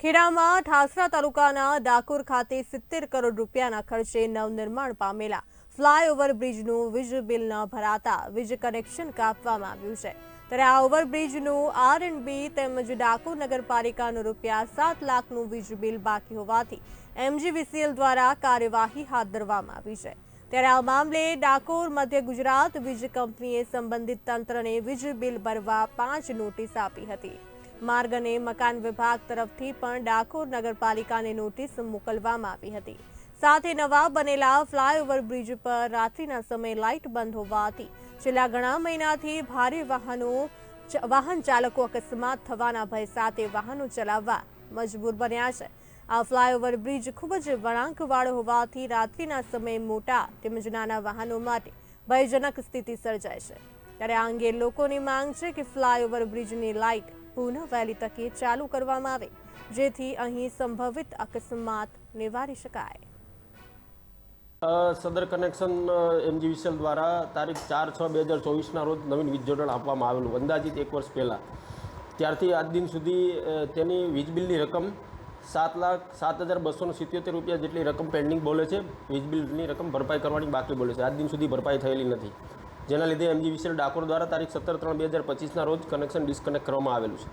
ખેડામાં ઠાસરા તાલુકાના ડાકોર ખાતે સિત્તેર કરોડ રૂપિયાના ખર્ચે નવનિર્માણ પામેલા ફ્લાયઓવર બ્રિજનું વીજ બિલ ન ભરાતા વીજ કનેક્શન કાપવામાં આવ્યું છે. ત્યારે આ ઓવરબ્રિજનું આર એન્ડ બી તેમજ ડાકોર નગરપાલિકાનું રૂપિયા સાત લાખનું વીજ બિલ બાકી હોવાથી એમજીવીસીએલ દ્વારા કાર્યવાહી હાથ ધરવામાં આવી છે. ત્યારે આ મામલે ડાકોર, મધ્ય ગુજરાત વીજ કંપનીએ સંબંધિત તંત્રને વીજ બિલ ભરવા પાંચ નોટિસ આપી હતી. માર્ગ અને મકાન વિભાગ તરફથી પણ ડાકોર નગરપાલિકાને નોટિસ મોકલવામાં આવી હતી. સાથે નવા બનેલા ફ્લાયઓવર બ્રિજ પર રાત્રિના સમયે લાઇટ બંધ હોવાથી છેલ્લા ઘણા મહિનાથી ભારે વાહનો વાહન ચાલકો અકસ્માત થવાના ભય સાથે વાહનો ચલાવવા મજબૂર બન્યા છે. આ ફ્લાયઓવર બ્રિજ ખૂબ જ વળાંકવાળો હોવાથી રાત્રિના સમયે મોટા તેમજ નાના વાહનો માટે ભયજનક સ્થિતિ સર્જાય છે. ત્યારે આ અંગે લોકોની માંગ છે કે ફ્લાયઓવર બ્રિજની લાઇટ પુનઃ વહેલી તકે ચાલુ કરવામાં આવે, જેથી અહીં સંભવિત અકસ્માત નિવારી શકાય. સદર કનેક્શન એમજીવીસીએલ દ્વારા તારીખ ચાર છ બે હજાર ચોવીસના રોજ નવીન વીજ જોડાણ આપવામાં આવેલું, અંદાજિત એક વર્ષ પહેલાં. ત્યારથી આજ દિન સુધી તેની વીજ બિલની રકમ સાત લાખ સાત હજાર બસો સિત્યોતેર રૂપિયા જેટલી રકમ પેન્ડિંગ બોલે છે. વીજ બિલની રકમ ભરપાઈ કરવાની બાકી બોલે છે. આજ દિન સુધી ભરપાઈ થયેલી નથી. જેના લીધે એમજીવીસીએલ ડાકોર દ્વારા તારીખ સત્તર ત્રણ બે હજાર પચીસના રોજ કનેક્શન ડિસ્કનેક્ટ કરવામાં આવેલું છે.